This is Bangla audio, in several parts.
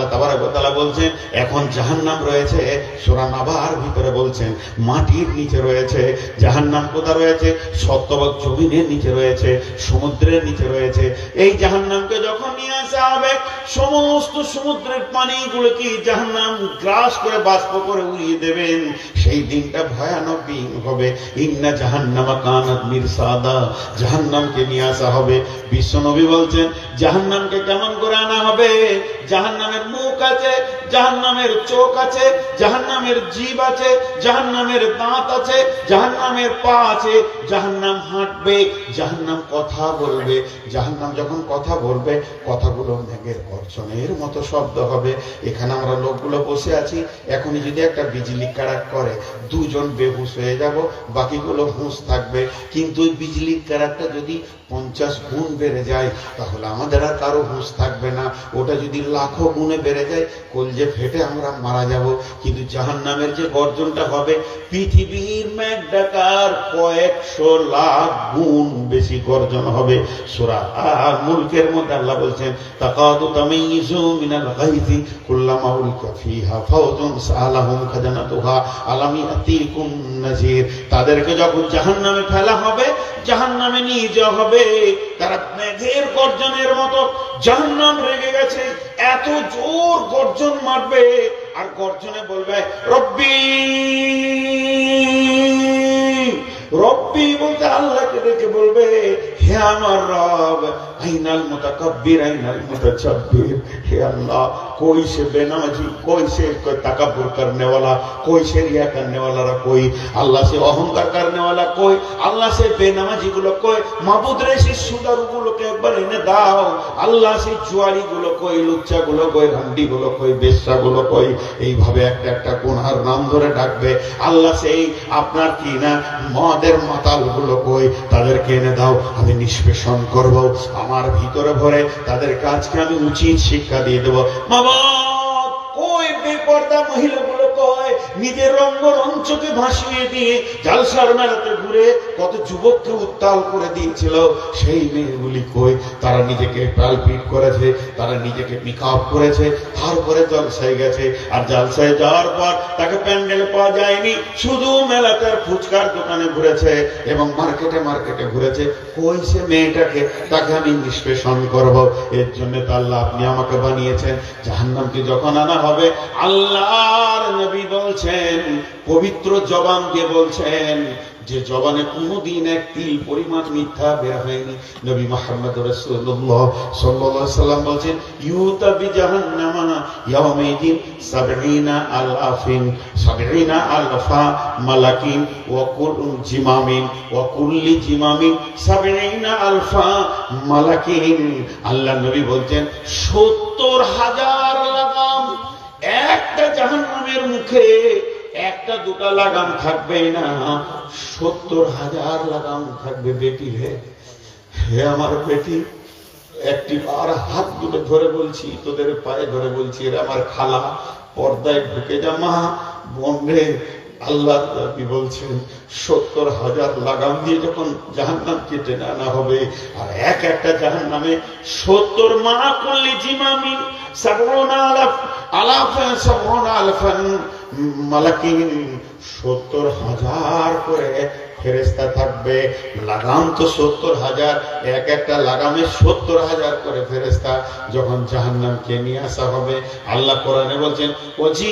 আল্লাহ তাবারাকাতালা বলছেন এখন জাহান্নাম রয়েছে সোরান আবার ভিতরে বলছেন মাটির নিচে রয়েছে, জাহান্নাম কোথা রয়েছে? সত্যবাক জমিনের নিচে রয়েছে, সমুদ্রের নিচে রয়েছে। এই জাহান্নামকে যখন নিয়ে আসা হবে, সমস্ত সমুদ্রের পানিগুলোকে জাহান্নাম গ্রাস করে বাষ্প করে উড়িয়ে দেবেন। সেই দিনটা ভয়ানক দিন হবে। ইন্না জাহান্নামা কানাত মিরসাদা। জাহান্নামকে নিয়ে আসা হবে। বিশ্বনবী বলছেন, জাহান্নামকে কেমন করে আনা হবে? জাহান্নামের মুখ আছে জাহান নামের চোখ আছে জাহান নামের জীব আছে জাহান নামের দাঁত আছে জাহান নামের পা আছে। জাহান নাম হাঁটবে জাহান নাম কথা বলবে। জাহান নাম যখন কথা বলবে, কথাগুলো মেঘের গর্জনের মতো শব্দ হবে। এখানে আমরা লোকগুলো বসে আছি। এখনই যদি একটা বিজলি কাড়াক করে, দুজন বেহুশ হয়ে যাব, বাকিগুলো হুঁশ থাকবে। কিন্তু ওই বিজলি কাড়াকটা যদি পঞ্চাশ গুণ বেড়ে যায়, তাহলে আমাদের আর কারও হুঁশ থাকবে না। ওটা যদি লাখো গুণে বেড়ে যায় কলজে ফেটে আমরা মারা যাব। কিন্তু জাহান নামের যে গর্জনটা হবে, পৃথিবীর মেঘ ডাকার কয়েকশো লাখ গুণ বেশি গর্জন হবে। সুরা আর মুলকের মধ্যে আল্লাহ বলছেন, তাকাদু তামাইযু মিনাল গাইজি কুল্লামা উলকা ফিহা ফাওজুন সালাহুম খাজানাতুহা আলাম ইয়াতিকুম নাজির তাদেরকে যখন জাহান্নামে ফেলা হবে, জাহান্নামে নিয়ে যাওয়া হবে। তারা মেঘের গর্জনের মতো জাহান্নাম রেগে গেছে। এত জোর গর্জন মারবে, আর গর্জনে বলবে, রব্বি রব্বি বলতে আল্লাহকে দেখে বলবে হে আমার রব আইনাল মুতাকাব্বির আইনাল মুতাচাব্বির হে আল্লাহ कोई से बेनामाजी कोई से तकबर करने वाला कोई से रिया करने वाला कोई अल्लाह से অহংকার करने वाला कोई আল্লাহ সে বেনামাজি গুলো কই মাবুদ রে সে সুদারু গুলোকে একবার এনে দাও আল্লাহ সে জুয়ারি গুলো কই লুচ্চা গুলো কই রান্ডি গুলো কই বেশ্যা গুলো কই এইভাবে একটা একটা কোনার নাম ধরে ডাকবে আল্লাহ সেই আপনার কি না মদের মাতাল গুলো কই তাদেরকে এনে দাও আমি নিষ্পেষণ করব, আমার ভিতরে ভরে তাদের কাজকে আমি উচিত শিক্ষা দিয়ে দেবো। বাবা কই বেপর্দা মহিলাগুলো কয় নিজের রঙ্গ রঞ্চকে ভাসিয়ে দিয়ে জালসার মেলাতে ঘুরে কত যুবককে উত্তাল করে দিয়েছিল। সেই মেয়েগুলি কই? তারা নিজেকে পালপিট করেছে, তারা নিজেকে মেকআপ করেছে, তারপরে জলসায় গেছে। আর জলসায় যাওয়ার পর তাকে প্যান্ডেলে পাওয়া যায়নি, শুধু মেলাতে আর ফুচকার দোকানে ঘুরেছে এবং মার্কেটে মার্কেটে ঘুরেছে। কই সে মেয়েটাকে? তাকে আমি নিষ্পেষণ করব। এর জন্য তো আল্লাহ আপনি আমাকে বানিয়েছেন। জাহান্নামকে যখন আনা হবে, আল্লাহর নবী বলছেন, পবিত্র জবান দিয়ে বলছেন যে জবানে কোনোদিন এক তিল পরিমাণ মিথ্যা বের হয়নি। নবী মোহাম্মদ রাসূলুল্লাহ সাল্লাল্লাহু আলাইহি সাল্লাম বলেন ইউতা বি জাহান্নামা ইয়াউমাইদিন 70 আলাফিন 70 আলফা মালাকিন ওয়া কুল জিমামিন, ওয়া কুল্লি জিমামিন 70 আলফা মালাকিন। আল্লাহ নবী বলছেন 70 হাজার লাগাম একটা জাহান্নামের মুখে একটা দুটা লাগাম থাকবে না, সত্তর হাজার লাগাম থাকবে বেটি হে হে আমার বেটি, একটি আর হাত দুটো ধরে বলছি, তোদের পায়ে ধরে বলছি, এরা আমার খালা, পর্দায় ঢুকে যা মা বোন রে আল্লাহ নবী বলছেন, সত্তর হাজার লাগাম দিয়ে যখন জাহান্নাম কেটে আনা হবে, আর এক একটা জাহান্নামে সত্তর মা করলে জিমামি সাবরুন আলাফ আলাফ সত্তর হাজার করে ফেরেস্তা থাকবে লাগাম তো সত্তর হাজার এক একটা লাগামে সত্তর হাজার করে ফেরেস্তা যখন জাহান্নামকে নিয়ে আসা হবে আল্লাহ কোরআনে বলছেন ওজি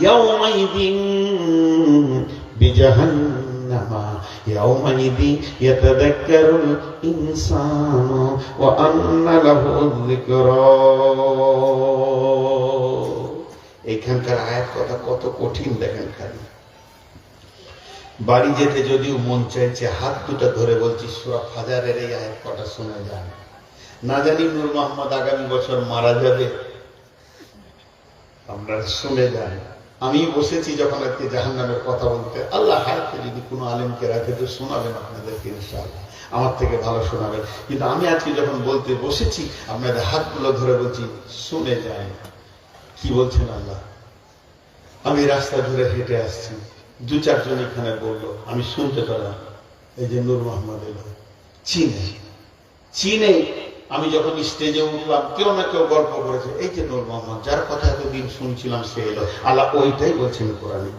يومئذ بجهنم يومئذ يتذكر الإنسان وأن له الذكرى এখানকার আয়াত কথা কত কঠিন দেখেন খালি বাড়ি যেতে যদিও মন চাইছে, হাত দুটো ধরে বলছি, সুরা হাজারের এই আয়াত কটা শোনা যায়? না জানি নূর মোহাম্মদ আগামী বছর মারা যাবে। আপনারা শুনে যান আমি বসেছি যখন আজকে জাহান নামের কথা বলতে। আল্লাহ হায়াতে যদি কোনো আলেমকে রাখে তো শোনাবেন আপনাদেরকে ইনশাআল্লাহ। আমার থেকে ভালো শোনাবেন। কিন্তু আমি আজকে যখন বলতে বসেছি, আপনাদের হাতগুলো ধরে বলছি, শুনে যায় কি বলছেন আল্লাহ আমি রাস্তা ধরে হেঁটে আসছি দু চারজন এখানে বললো আমি শুনতে পেলাম এই যে নূর মোহাম্মদ এলো চীনে চীনে আমি যখন স্টেজে উঠলাম কেউ না কেউ গল্প করেছে এই যে নূর মোহাম্মদ যার কথা এতদিন শুনছিলাম সে এলো আল্লাহ ওইটাই বলছেন কোরআনে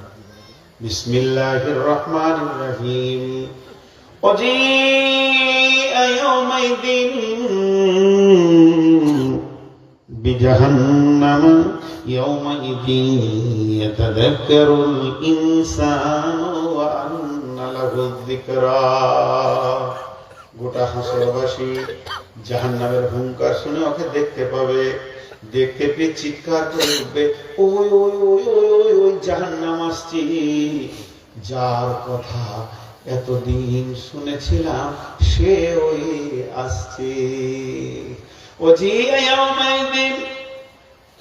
বিসমিল্লাহির রহমানির রহিম وجيء يومئذ بجهنم يومئذ يتذكر الإنسان وأن له الذكرى গোটা হাসরবাসী জাহান্নামের হুঙ্কার শুনে ওকে দেখতে পাবে দেখতে পেয়ে চিৎকার করে উঠবে ওই ওই ওই ওই ওই ওই জাহান্নাম আসছি যার কথা এতদিন শুনেছিলাম সে ওই আসছে ও জি ইয়াউমাইদিন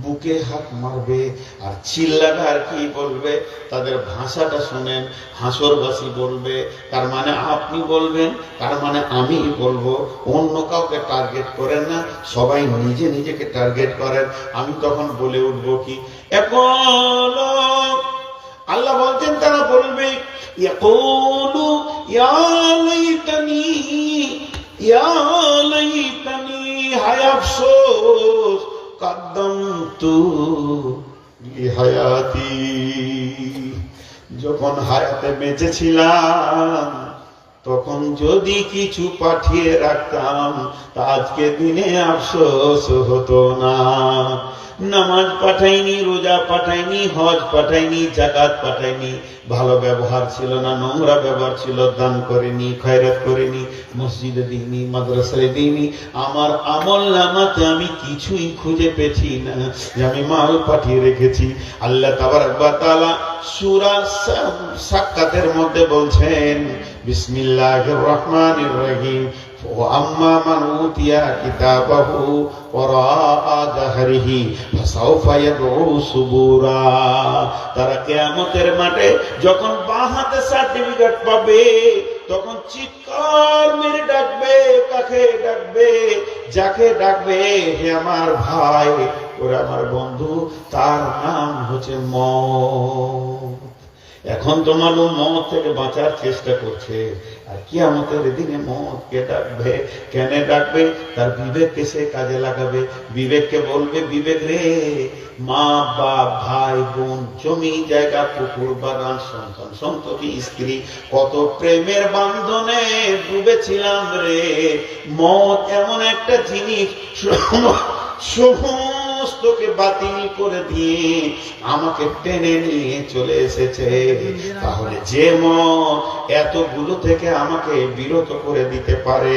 বুকে হাত মারবে আর চিল্লাটা আর কি বলবে? তাদের ভাষাটা শোনেন, হাসরবাসী বলবে, তার মানে আপনি বলবেন, তার মানে আমি বলব। অন্য কাউকে টার্গেট করেন না, সবাই নিজে নিজেকে টার্গেট করেন। আমি তখন বলে উঠবো কি? আল্লাহ বলতেন তারা বলবে হায় আফসোস। কাদ্দামতু হায়াতি যখন হায়াতে বেঁচেছিলাম, তখন যদি কিছু পাঠিয়ে রাখতাম, তা আজকে দিনে আফসোস হতো না। নামাজ পাঠাইনি, রোজা পাঠাইনি, হজ পাঠাইনি জাকাত পাঠাইনি। ভালো ব্যবহার ছিল না, নোংরা ব্যবহার ছিল, দান করেনি, খয়রাত করেনি, মসজিদে দিইনি, মাদ্রাসায় দিইনি। আমার আমল নামাতে আমি কিছুই খুঁজে পেছি না, যে আমি মাল পাঠিয়ে রেখেছি। আল্লাহ তাবার তাআলা সূরা সাক্কাতের মধ্যে বলছেন, বিসমিল্লাহির রহমান রহিম। وأما من أوتي كتابه وراء ظهره فسوف يدعو سبورا তারা কিয়ামতের মাঠে যখন বাঁ হাতে সার্টিফিকেট পাবে তখন চিৎকার মেরে ডাকবে কাকে ডাকবে যাকে ডাকবে হে আমার ভাই ওরে আমার বন্ধু তার নাম হচ্ছে মত এখন তো মানুষ মত থেকে বাঁচার চেষ্টা করছে। আর কি আমাদের দিনে মত কে ডাকবে? কেন ডাকবে? তার বিবেককে সে কাজে লাগাবে। বিবেককে বলবে, বিবেক রে, মা, বাপ, ভাই, বোন, জমি, জায়গা, পুকুর, বাগান, সন্তান, সন্ততি, স্ত্রী, কত প্রেমের বান্ধনে ডুবেছিলাম রে। মত এমন একটা জিনিস সমস্তকে বাতিল করে দিয়ে আমাকে টেনে নিয়ে চলে এসেছে। তাহলে যে মত এতগুলো থেকে আমাকে বিরত করে দিতে পারে,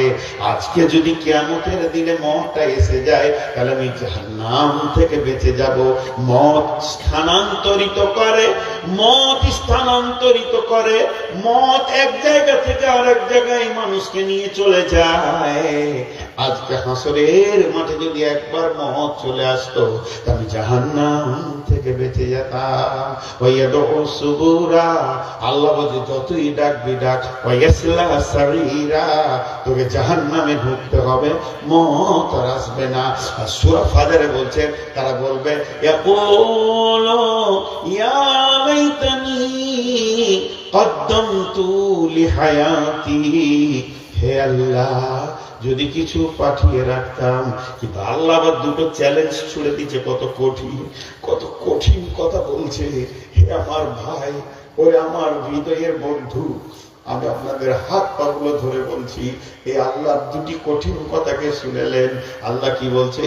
আজকে যদি কেমতের দিনে মতটা এসে যায়, তাহলে আমি নাম থেকে বেঁচে যাব। মত স্থানান্তরিত করে মত স্থানান্তরিত করে মত এক জায়গা থেকে আরেক জায়গায় মানুষকে নিয়ে চলে যায়। আজকে হাসরের মাঠে যদি একবার মত চলে আসতো আমি জাহান্নাম থেকে বেঁচে যেতাম আল্লাহ বলছে, যতই ডাক সারিরা তোকে জাহান্নামে ঢুকতে হবে মত আর আসবে না। আর সূরা ফাদারে বলছে, তারা বলবে ইয়া লাইতানি লিহায়াতি, হে আল্লাহ যদি কিছু পাঠিয়ে রাখতাম, কিন্তু আল্লাহ আবার দুটো চ্যালেঞ্জ ছুড়ে দিচ্ছে কত কঠিন কত কঠিন কথা বলছে। হে আমার ভাই ওরে আমার হৃদয়ের বন্ধু, আমি আপনাদের হাত পাগুলো ধরে বলছি এই আল্লাহ দুটি কঠিন কথাকে শুনেলেন। আল্লাহ কি বলছে?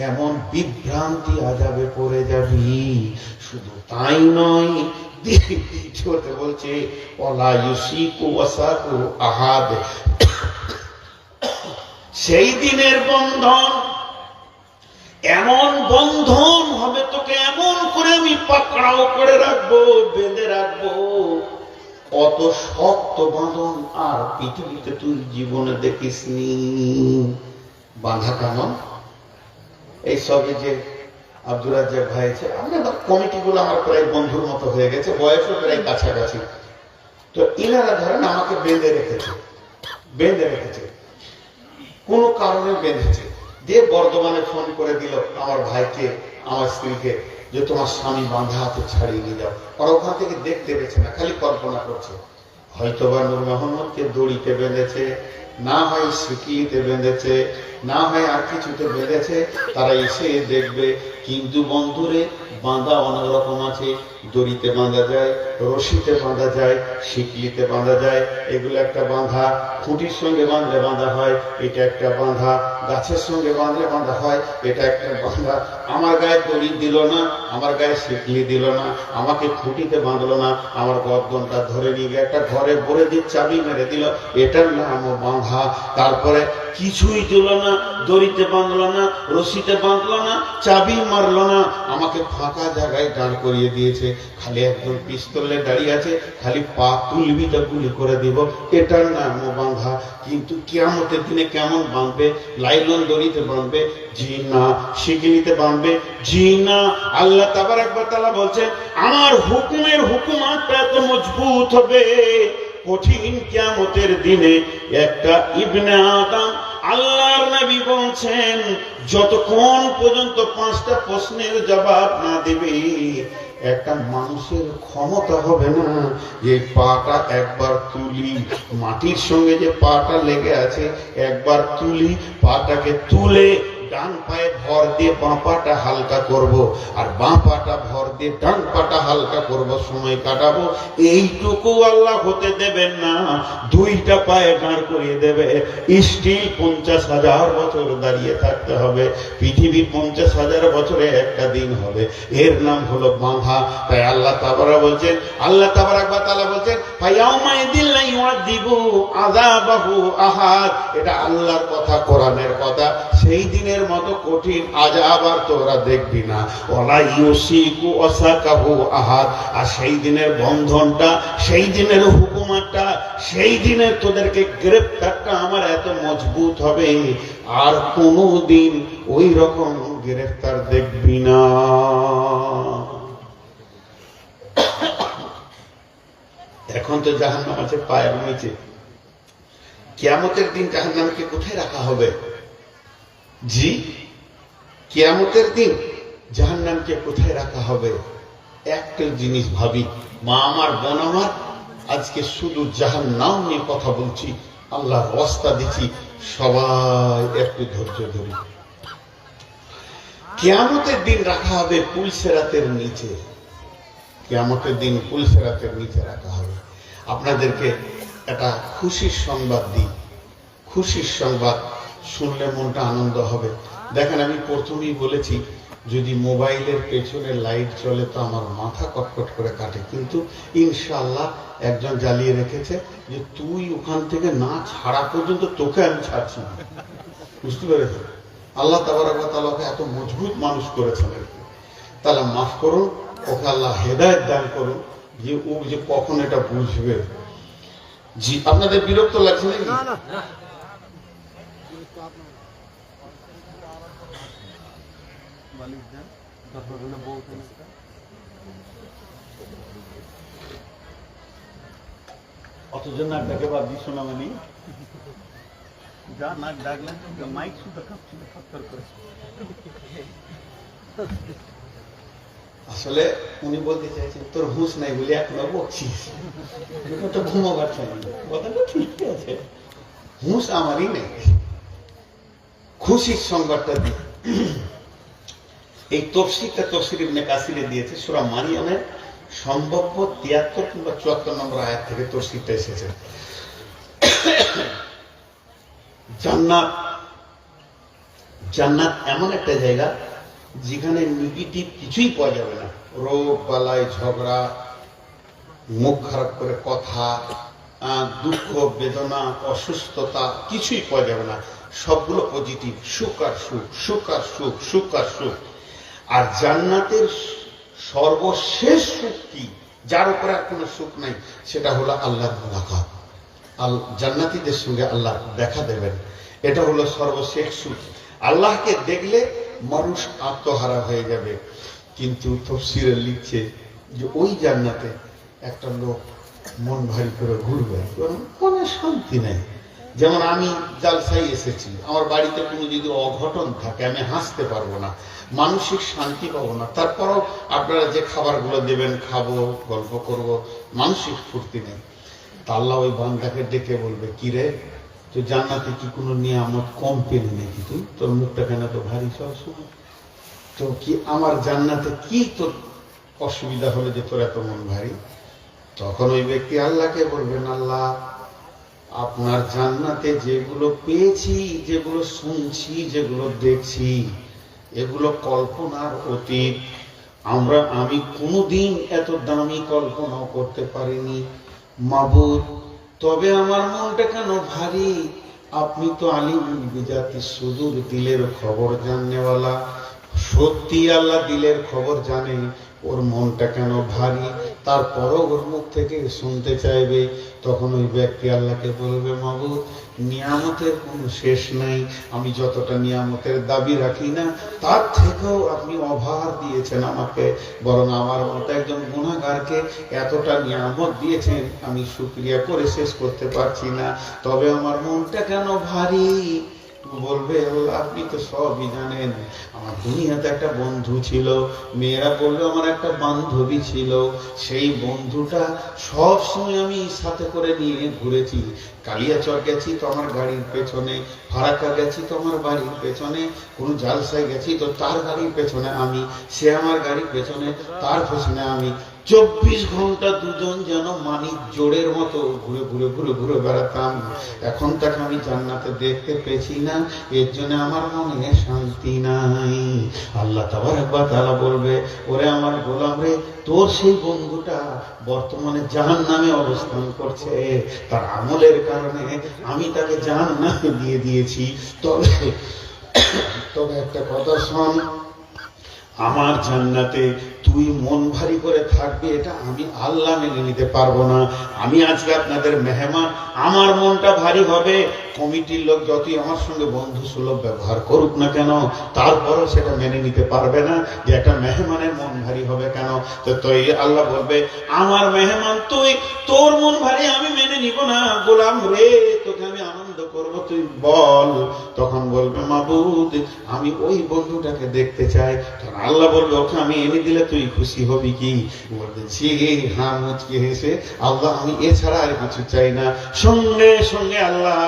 এমন বিভ্রান্তি আজাবে পড়ে যাবি। শুধু তাই নয় দ্বিতীয়তে বলছে আহাদ। সেই দিনের বন্ধন, এমন বন্ধন হবে তোকে এমন করে আমি পাকড়াও করে রাখব, বেঁধে রাখব। কত শক্ত বাঁধন আর পৃথিবীতে তুই জীবনে দেখিসনি। বাঁধা কেমন এই সবে যে আব্দুল রাজ্জাক ভাই আছে আমরা কমিটিগুলো আমার প্রায় বন্ধুর মতো হয়ে গেছে, বয়সও প্রায় কাছাকাছি। তো এনারা ধরেন আমাকে বেঁধে রেখেছে বেঁধে রেখেছে। কোনো কারণে বেঁধেছে। দিয়ে বর্ধমানে ফোন করে দিল, আমার ভাইকে, আমার স্ত্রীকে, যে তোমার স্বামী বাঁধা হাতে ছাড়িয়ে নিয়ে যাও। আর ওখান থেকে দেখতে পেয়েছে না, খালি কল্পনা করছে। হয়তো বা নূর মোহাম্মদকে দড়িতে বেঁধেছে, না হয় সিকিতে বেঁধেছে না হয় আর কিছুতে বেঁধেছে তারা এসে দেখবে, কিন্তু বন্ধুরে বাঁধা অনেক রকম আছে। দড়িতে বাঁধা যায়, রশিতে বাঁধা যায়, শিকলিতে বাঁধা যায়। এগুলো একটা বাঁধা, খুঁটির সঙ্গে বাঁধলে বাঁধা হয়, এটা একটা বাঁধা, গাছের সঙ্গে বাঁধলে বাঁধা হয়, এটা একটা বাঁধা। আমার গায়ে দড়ি দিল না, আমার গায়ে শিকলি দিল না, আমাকে খুঁটিতে বাঁধলো না। আমার গর্দনটা ধরে নিয়ে গিয়ে একটা ঘরে ভরে দিয়ে চাবি মেরে দিল। এটার নাম বাঁধা। তারপরে কিছুই দিল না দড়িতে বাঁধলো না, রশিতে বাঁধলো না, চাবি মারলো না। আমাকে ফাঁকা জায়গায় দাঁড় করিয়ে দিয়েছে। খালি একজন পিস্তলে দাঁড়িয়ে আছে, খালি পা তুলবি তা গুলি করে দিব। এটার নাম বাঁধা। কিন্তু কিয়ামতের দিনে কেমন বাঁধবে? লাইলন দড়িতে বাঁধবে জি না শিকিলিতে বাঁধবে জি না আল্লাহ তাবার একবার তালা বলছেন, আমার হুকুমের হুকুমাতটা এত মজবুত হবে। কঠিন কিয়ামতের দিনে একটা ইবনে আদম আল্লাহর নবী বলছেন, যতক্ষণ পর্যন্ত পাঁচটা প্রশ্নের জবাব না দেবে, একটা মানুষের ক্ষমতা হবে না। যে পাটা একবার তুলি, মাটির সঙ্গে যে পাটা লেগে আছে, একবার তুলি, পাটাকে তুলে ডান পায়ে ভর দিয়ে বাঁ পাটা হালকা করব, আর বাঁ পাটা ভর দিয়ে ডান পাটা হালকা করব, সময় কাটাবো। এইটুকু আল্লাহ হতে দেবেন না, দুইটা পায়ে দাঁড় করিয়ে দেবে। স্টিল পঞ্চাশ হাজার বছর দাঁড়িয়ে থাকতে হবে। পৃথিবী পঞ্চাশ হাজার বছরে একটা দিন হবে। এর নাম হলো বাঁধা। তাই আল্লাহ তাবারা বলছেন, আল্লাহ তাবার একবার তালা বলছেন ফাইয়াউমাই দিল্লাই দিবু আযাবাহু আহাদ। এটা আল্লাহর কথা, কোরআনের কথা। সেই দিনের মতো কঠিন আজাব আর তোরা দেখবি না। ওলা ইউসিকু অসাকাহু আহাদ। আর সেই দিনের বন্ধনটা, সেই দিনের হুকুমাতটা সেই দিনের তোদেরকে গ্রেপ্তারটা আমার এত মজবুত হবে। আর কোনো দিন ওই রকম গ্রেফতার দেখবি না। এখন তো জাহান্নাম আছে পায়ের নিচে। কিয়ামতের দিন জাহান্নামকে কোথায় রাখা হবে? জি? কিয়ামতের দিন জাহান নামকে কোথায় রাখা হবে? একটা জিনিস ভাবি, মা আমার, বোন আমার, আজকে শুধু জাহান নাম নিয়ে কথা বলছি আল্লাহ রস্তা দিচ্ছি, সবাই একটু ধৈর্য ধরি। কেয়ামতের দিন রাখা হবে পুলসেরাতের নিচে। কেয়ামতের দিন পুলসেরাতের নিচে রাখা হবে। আপনাদেরকে একটা খুশির সংবাদ দিই। খুশির সংবাদ শুনলে মনটা আনন্দ হবে। দেখেন, আমি প্রথমেই বলেছি, যদি মোবাইলের পেছনে লাইট চলে, তো আমার মাথা কটকট করে কাটে। কিন্তু ইনশাল্লাহ একজন জ্বালিয়ে রেখেছে যে, তুই ওখান থেকে না ছাড়া পর্যন্ত তোকে আমি ছাড়ছি না। বুঝতে পেরেছ আল্লাহ তাবারাকে এত মজবুত মানুষ করেছেন আর কি। তাহলে মাফ করুন, ওকে আল্লাহ হেদায়ত দান করুন যে, ও যে কখন এটা বুঝবে। জি, আপনাদের বিরক্ত লাগছে নাকি? অথচ নাক ডাকে বাদ দিস না মানে যা নাক ডাকলেন মাইক শুধু কাঁপছিল ফটফট করে আসলে উনি বলতে চাইছেন তোর হুঁশ নাই বলে এখনও বকছিস এখন তো ঘুমাবার সময় নেই। কথাটা ঠিক আছে হুঁশ আমারই নেই খুশির সংবাদটা দিই। এই তফসিরটা তফসির ইবনে কাসিরে দিয়েছে, সুরা মারিয়ামের সম্ভাব্য তিয়াত্তর কিংবা চুয়াত্তর নম্বর আয়াত থেকে তফসিরটা এসেছে। জান্নাত জান্নাত এমন একটা জায়গা যেখানে নেগেটিভ কিছুই পাওয়া যাবে না। রোগ, বালাই, ঝগড়া, মুখ খারাপ করে কথা দুঃখ, বেদনা, অসুস্থতা কিছুই পাওয়া যাবে না। সবগুলো পজিটিভ সুখ আর সুখ সুখ আর সুখ সুখ আর সুখ। আর জান্নাতের সর্বশেষ সুখ কি যার উপরে আর কোনো সুখ নাই, সেটা হলো আল্লাহর মোলাকাত। আল, জান্নাতীদের সঙ্গে আল্লাহ দেখা দেবেন। এটা হলো সর্বশেষ সুখ। আল্লাহকে দেখলে মানুষ আত্মহারা হয়ে যাবে। কিন্তু তফসিরে লিখছে যে ওই জান্নাতে একটা লোক মন ভারী করে ঘুরবে। মনে শান্তি নেই। যেমন আমি জালসাই এসেছি, আমার বাড়িতে কোনো যদি অঘটন থাকে, আমি হাসতে পারব না, মানসিক শান্তি পাবো না। তারপরও আপনারা যে খাবারগুলো দেবেন, খাব, গল্প করব, মানসিক ফুর্তি নেই। তা আল্লাহ ওই বান্দাকে ডেকে বলবে, কি রে তুই জান্নাতে কি কোনো নিয়ামত কম পেলি নাকি তুই? তোর মুখটা কেন তো ভারী? সবসময় তো কি আমার জান্নাতে কি তোর অসুবিধা হলে যে তোর এত মন ভারী? তখন ওই ব্যক্তি আল্লাহকে বলবেন, আল্লাহ আপনার জান্নাতে যেগুলো পেয়েছি, যেগুলো শুনছি, যেগুলো দেখছি, এগুলো কল্পনার অতীত। আমরা, আমি কোনোদিন এত দামি কল্পনাও করতে পারিনি। মাবুদ, তবে আমার মনটা কেন ভারী? আপনি তো আলিম বিজাতি সুদূর দিলের খবর জাননেওয়ালা। সত্যি আল্লাহ দিলের খবর জানে, ওর মনটা কেন ভারী? তারপরও ওর মুখ থেকে শুনতে চাইবে। তখন ওই ব্যক্তি আল্লাহকে বলবে, মাবুদ, নিয়ামতের কোনো শেষ নাই। আমি যতটা নিয়ামতের দাবি রাখি না, তার থেকেও আপনি অভার দিয়েছেন আমাকে। বরং আমার মতো একজন গুণাগারকে এতটা নিয়ামত দিয়েছেন, আমি শুক্রিয়া করে শেষ করতে পারছি না। তবে আমার মনটা কেন ভারী? বলবে আপনি তো সবই জানেন। আমার দুনিয়াতে একটা বন্ধু ছিল। মেয়েরা বলবে, আমার একটা বান্ধবী ছিল। সেই বন্ধুটা সব সময় আমি সাথে করে নিয়ে ঘুরেছি। কালিয়াচর গেছি তো আমার গাড়ির পেছনে, ফারাক্কা গেছি তো আমার বাড়ির পেছনে, কোনো জালসায় গেছি তো তার গাড়ির পেছনে আমি, সে আমার গাড়ির পেছনে, তার পেছনে আমি। চব্বিশ ঘণ্টা দুজন যেন মানিক জোরের মতো ঘুরে ঘুরে ঘুরে ঘুরে বেড়াতাম। এখন তাকে আমি জান্নাতে দেখতে পেয়েছি না, এর জন্য আমার মনে শান্তি নাই। আল্লাহ তাবার একবার তারা বলবে, ওরে আমার গোলাম রে, তোর সেই বন্ধুটা বর্তমানে জাহান নামে অবস্থান করছে। তার আমলের কারণে আমি তাকে জাহান নামে দিয়ে দিয়েছি। তবে তবে একটা কথা শোন আমার জান্নাতে তুই মন ভারী করে থাকবি, এটা আমি আল্লাহ মেনে নিতে পারব না। আমি আজকে আপনাদের মেহমান, আমার মনটা ভারী হবে। কমিটির লোক যতই আমার সঙ্গে বন্ধু সুলভ ব্যবহার করুক না কেন, তারপরও সেটা মেনে নিতে পারবে না যে একটা মেহমানের মন ভারী হবে কেন। তো তুই আল্লাহ বলবে, আমার মেহমান তুই, তোর মন ভারী আমি মেনে নিব না। গোলাম রে করব তুই বল। তখন বলবে, মাবুদ, আমি ওই বন্ধুটাকে দেখতে চাই। তখন আল্লাহ বলবে, ওকে আমি এনে দিলে তুই খুশি হবি কি? বলবে জি হ্যাঁ মুচকে হেসে, আল্লাহ, আমি এছাড়া আর কিছু চাই না। সঙ্গে সঙ্গে আল্লাহ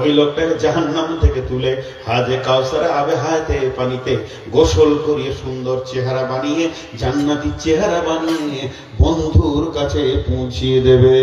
ওই লোকটাকে জাহান্নাম থেকে তুলে হাজে কাউসারে আবে হাতে পানিতে গোসল করিয়ে সুন্দর চেহারা বানিয়ে, জান্নাতি চেহারা বানিয়ে বন্ধুর কাছে পৌঁছিয়ে দেবে।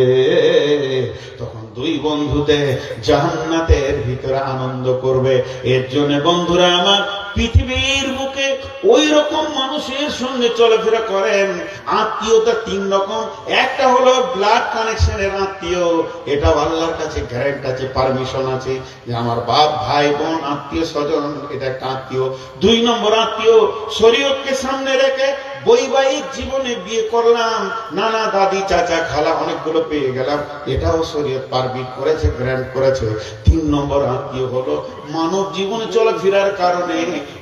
তখন দুই বন্ধুতে জাহান্নাতের ভিতরে আনন্দ করবে। এর জন্য বন্ধুরা আমার পৃথিবীর বুকে ওই রকম মানুষের সঙ্গে চলাফেরা করেন। আত্মীয়তা তিন রকম। একটা হলো ব্লাড কানেকশনের আত্মীয়। এটা আল্লাহর কাছে গ্যারেন্ট আছে পারমিশন আছে যে আমার বাপ, ভাই, বোন আত্মীয় স্বজন এটা একটা আত্মীয়। দুই নম্বর আত্মীয়, শরীয়তকে সামনে রেখে বৈবাহিক জীবনে বিয়ে করলাম, নানা দাদি, চাচা, খালা, অনেকগুলো পেয়ে গেলাম। এটাও শরীয়ত পারমিট করেছে, গ্র্যান্ট করেছে। তিন নম্বর আত্মীয় হলো, মানব জীবনে চলাফেরার কারণে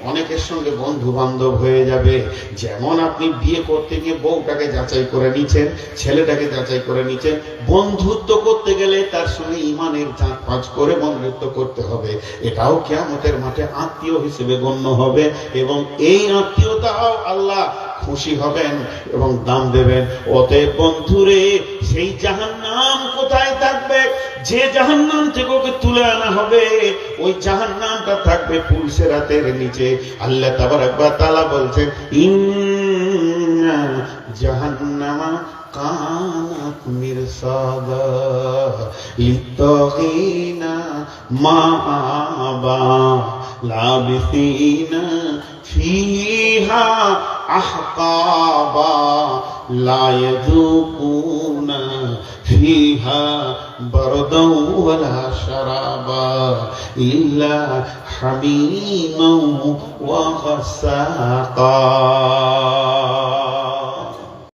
অনেকের সঙ্গে বন্ধু বান্ধব হয়ে যাবে। যেমন আপনি বিয়ে করতে গিয়ে বউটাকে যাচাই করে নিচ্ছেন, ছেলেটাকে যাচাই করে নিচ্ছেন, বন্ধুত্ব করতে গেলে তার সঙ্গে ইমানের চাঁদ পাঁচ করে বন্ধুত্ব করতে হবে। এটাও কেয়ামতের মাঠে আত্মীয় হিসেবে গণ্য হবে এবং এই আত্মীয়তাও আল্লাহ খুশি হবেন এবং দাম দেবেন। অতএব বন্ধুরে, সেই জাহান নাম কোথায় থাকবে? যে জাহান নাম থেকে ওকে তুলে আনা হবে, ওই জাহান নামটা থাকবে পুলসে রাতের নিচে। আল্লাহ তাবার একবার তালা বলছেন, ইন্না জাহান্নামা কানাত মিরসাদা লিত্তাগিনা মাআবা লাবিসিনা أحقابا لا يذوقون فيها بردا ولا شرابا إلا حميما وغساقا.